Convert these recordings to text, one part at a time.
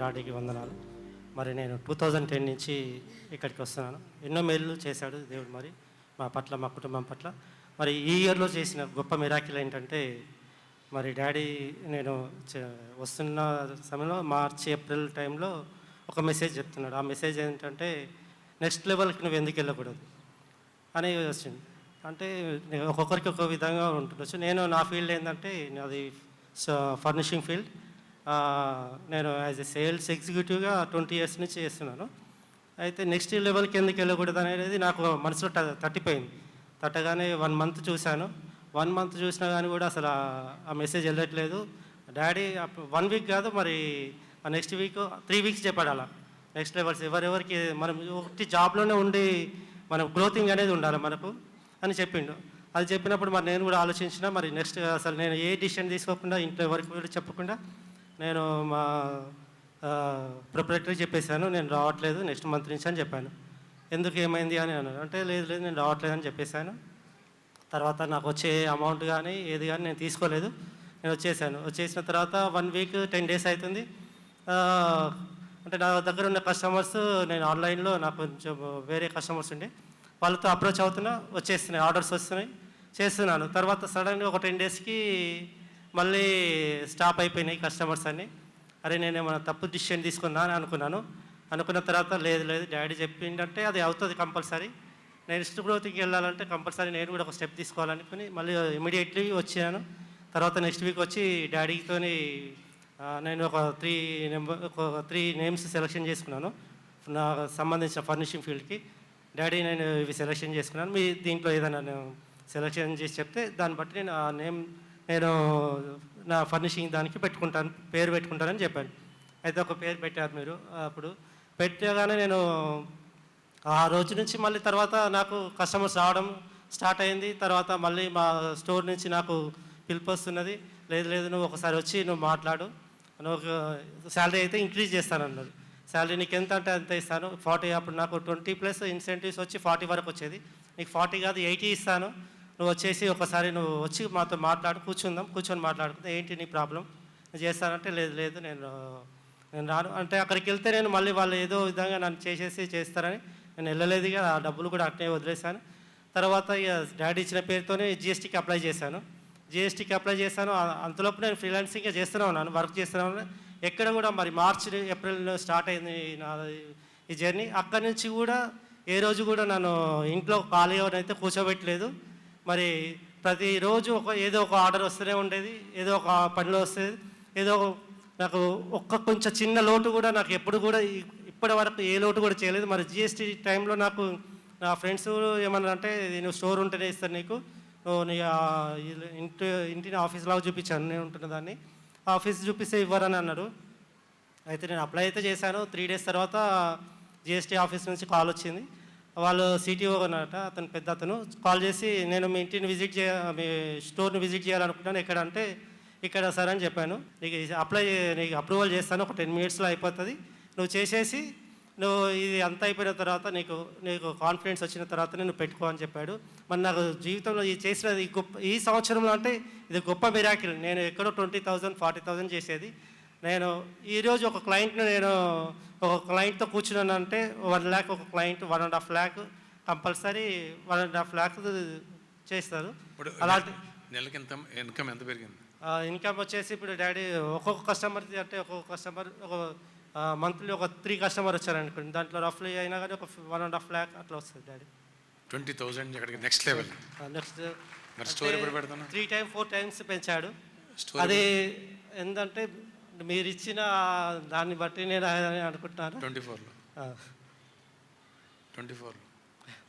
డాడీకి వందనాలు. మరి నేను టూ థౌజండ్ టెన్ నుంచి ఇక్కడికి వస్తున్నాను. ఎన్నో మేలు చేశాడు దేవుడు మరి మా పట్ల మా కుటుంబం పట్ల. మరి ఈ ఇయర్లో చేసిన గొప్ప మిరాకిల్ ఏంటంటే మరి డాడీ నేను వస్తున్న సమయంలో మార్చి ఏప్రిల్ టైంలో ఒక మెసేజ్ చెప్తున్నాడు. ఆ మెసేజ్ ఏంటంటే నెక్స్ట్ లెవెల్కి నువ్వు ఎందుకు వెళ్ళకూడదు అని వచ్చింది. అంటే నేను ఒక్కొక్కరికి ఒక్కొక్క విధంగా ఉంటుండొచ్చు. నేను నా ఫీల్డ్ ఏంటంటే అది ఫర్నిషింగ్ ఫీల్డ్. నేను యాజ్ ఎ సేల్స్ ఎగ్జిక్యూటివ్గా ట్వంటీ ఇయర్స్ నుంచి చేస్తున్నాను. అయితే నెక్స్ట్ లెవెల్ కిందకి వెళ్ళకూడదు అనేది నాకు మనసులో ట- తట్టిపోయింది. తట్టగానే వన్ మంత్ చూశాను. వన్ మంత్ చూసినా కానీ కూడా అసలు ఆ- మెసేజ్ వెళ్ళట్లేదు. డాడీ వన్ వీక్ కాదు మరి నెక్స్ట్ వీక్ త్రీ వీక్స్ చెప్పాడు అలా. నెక్స్ట్ లెవెల్స్ ఎవరెవరికి మనం ఒకటి జాబ్లోనే ఉండి మనం గ్రోతింగ్ అనేది ఉండాలి మనకు అని చెప్పిండు. అది చెప్పినప్పుడు మరి నేను కూడా ఆలోచించిన మరి నెక్స్ట్ అసలు నేను ఏ డిసిషన్ తీసుకోకుండా ఇంట్లో ఎవరికి కూడా చెప్పకుండా నేను మా ప్రొపరేటరీ చెప్పేశాను నేను రావట్లేదు నెక్స్ట్ మంత్ నుంచి అని చెప్పాను. ఎందుకు ఏమైంది అని అన్నారు. అంటే లేదు లేదు నేను రావట్లేదు అని చెప్పేశాను. తర్వాత నాకు వచ్చే అమౌంట్ కానీ ఏది కానీ నేను తీసుకోలేదు. నేను వచ్చేసాను వచ్చేసిన తర్వాత వన్ వీక్ టెన్ డేస్ అవుతుంది. అంటే నా దగ్గర ఉన్న కస్టమర్స్ నేను ఆన్లైన్లో నాకు కొంచెం వేరే కస్టమర్స్ ఉండే. వాళ్ళతో అప్రోచ్ అవుతున్నా వచ్చేస్తున్నాయి ఆర్డర్స్ వస్తున్నాయి చేస్తున్నాను. తర్వాత సడన్గా ఒక టెన్ డేస్కి మళ్ళీ స్టాప్ అయిపోయినాయి కస్టమర్స్ అన్నీ. అరే నేను ఏమైనా తప్పు డిసిషన్ తీసుకున్నా అని అనుకున్నాను. అనుకున్న తర్వాత లేదు లేదు డాడీ చెప్పిందంటే అది అవుతుంది కంపల్సరీ నెక్స్ట్ గ్రోత్కి వెళ్ళాలంటే కంపల్సరీ నేను కూడా ఒక స్టెప్ తీసుకోవాలనుకుని మళ్ళీ ఇమీడియట్లీ వచ్చాను. తర్వాత నెక్స్ట్ వీక్ వచ్చి డాడీతో నేను ఒక త్రీ నెంబర్ ఒక త్రీ నేమ్స్ సెలెక్షన్ చేసుకున్నాను. నాకు సంబంధించిన ఫర్నిషింగ్ ఫీల్డ్కి డాడీ నేను ఇవి సెలెక్షన్ చేసుకున్నాను. మీ దీంట్లో ఏదైనా నేను సెలెక్షన్ చేసి చెప్తే దాన్ని బట్టి నేను ఆ నేమ్ నేను నా ఫర్నిషింగ్ దానికి పెట్టుకుంటాను పేరు పెట్టుకుంటానని చెప్పాను. అయితే ఒక పేరు పెట్టారు మీరు అప్పుడు. పెట్టగానే నేను ఆ రోజు నుంచి మళ్ళీ తర్వాత నాకు కస్టమర్స్ రావడం స్టార్ట్ అయింది. తర్వాత మళ్ళీ మా స్టోర్ నుంచి నాకు పిలుపు వస్తున్నది. లేదు లేదు నువ్వు ఒకసారి వచ్చి నువ్వు మాట్లాడు. నువ్వు శాలరీ అయితే ఇంక్రీజ్ చేస్తాను అన్నారు శాలరీ నీకు ఎంత అంటే అంత ఇస్తాను. ఫార్టీ అప్పుడు నాకు ట్వంటీ ప్లస్ ఇన్సెంటివ్స్ వచ్చి ఫార్టీ వరకు వచ్చేది. నీకు ఫార్టీ కాదు ఎయిటీ ఇస్తాను. నువ్వు వచ్చేసి ఒకసారి నువ్వు వచ్చి మాతో మాట్లాడు కూర్చుందాం కూర్చొని మాట్లాడుకుందాం. ఏంటి నీ ప్రాబ్లం? చేస్తానంటే లేదు లేదు నేను నేను రాను. అంటే అక్కడికి వెళ్తే నేను మళ్ళీ వాళ్ళు ఏదో విధంగా నన్ను చేసేసి చేస్తారని నేను వెళ్ళలేదు ఇక ఆ డబ్బులు కూడా అట్నే వదిలేశాను. తర్వాత ఇక డాడీ ఇచ్చిన పేరుతోనే జిఎస్టీకి అప్లై చేశాను. జిఎస్టీకి అప్లై చేశాను. అంతలోపు నేను ఫ్రీలాన్సింగ్గా చేస్తూనే ఉన్నాను వర్క్ చేస్తూనే ఉన్నాను. ఎక్కడ కూడా మరి మార్చి ఏప్రిల్లో స్టార్ట్ అయింది నా ఈ జర్నీ. అక్కడి నుంచి కూడా ఏ రోజు కూడా నన్ను ఇంట్లో ఖాళీ అయితే కూర్చోబెట్టలేదు మరి ప్రతిరోజు ఒక ఏదో ఒక ఆర్డర్ వస్తూనే ఉండేది ఏదో ఒక పనిలో వస్తుంది ఏదో నాకు ఒక్క కొంచెం చిన్న లోటు కూడా నాకు ఎప్పుడు కూడా ఇప్పటి వరకు ఏ లోటు కూడా చేయలేదు. మరి జిఎస్టీ టైంలో నాకు నా ఫ్రెండ్స్ ఏమన్నా అంటే నువ్వు స్టోర్ ఉంటేనే ఇస్తాను నీకు. నీ ఇంటి ఇంటిని ఆఫీస్ లాగా చూపించాను నేను ఉంటున్న దాన్ని. ఆఫీస్ చూపిస్తే ఇవ్వరని అన్నారు అయితే నేను అప్లై అయితే చేశాను. త్రీ డేస్ తర్వాత జిఎస్టీ ఆఫీస్ నుంచి కాల్ వచ్చింది. వాళ్ళు సిటీఓ అన్నట అతను పెద్ద అతను కాల్ చేసి నేను మీ ఇంటిని విజిట్ చేయ మీ స్టోర్ని విజిట్ చేయాలనుకుంటున్నాను. ఎక్కడ అంటే ఇక్కడ సార్ అని చెప్పాను. నీకు అప్లై నీకు అప్రూవల్ చేస్తాను. ఒక టెన్ మినిట్స్లో అయిపోతుంది. నువ్వు చేసేసి నువ్వు ఇది అంత అయిపోయిన తర్వాత నీకు నీకు కాన్ఫిడెన్స్ వచ్చిన తర్వాత నేను పెట్టుకో అని చెప్పాడు. మరి నాకు జీవితంలో ఈ చేసిన ఈ గొప్ప ఈ సంవత్సరంలో అంటే ఇది గొప్ప మిరాకిల్ నేను ఎక్కడో ట్వంటీ థౌజండ్ ఫార్టీ థౌజండ్ చేసేది. నేను ఈరోజు ఒక క్లయింట్ని నేను ఒక క్లయింట్తో కూర్చున్నానంటే వన్ ల్యాక్ ఒక client one and half lakh compulsory one and half lakh చేస్తారు. అలాంటి నెలకి ఎంత ఇన్కమ్ ఎంత పెరిగింది? ఇన్కమ్ వచ్చేసి ఇప్పుడు డాడీ ఒక్కొక్క కస్టమర్ అంటే ఒక్కొక్క కస్టమర్ ఒక మంత్లీ ఒక త్రీ కస్టమర్ వచ్చారనుకోండి. దాంట్లో రఫ్లీ అయినా కానీ ఒక వన్ అండ్ హాఫ్ ల్యాక్ అట్లా వస్తుంది డాడీ. ట్వంటీ థౌజండ్ ఇక్కడికి next level next story three time four times పెంచాడు. అది ఏంటంటే మీరు ఇచ్చిన దాన్ని బట్టి నేను అని అనుకుంటున్నాను? ట్వంటీ ఫోర్లో. ట్వంటీ ఫోర్లో.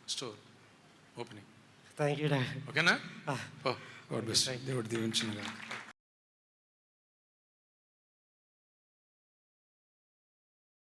Store. Opening. Thank you daddy. ఓకేనా? గాడ్ బెస్ట్ దేవుడు దీవించిన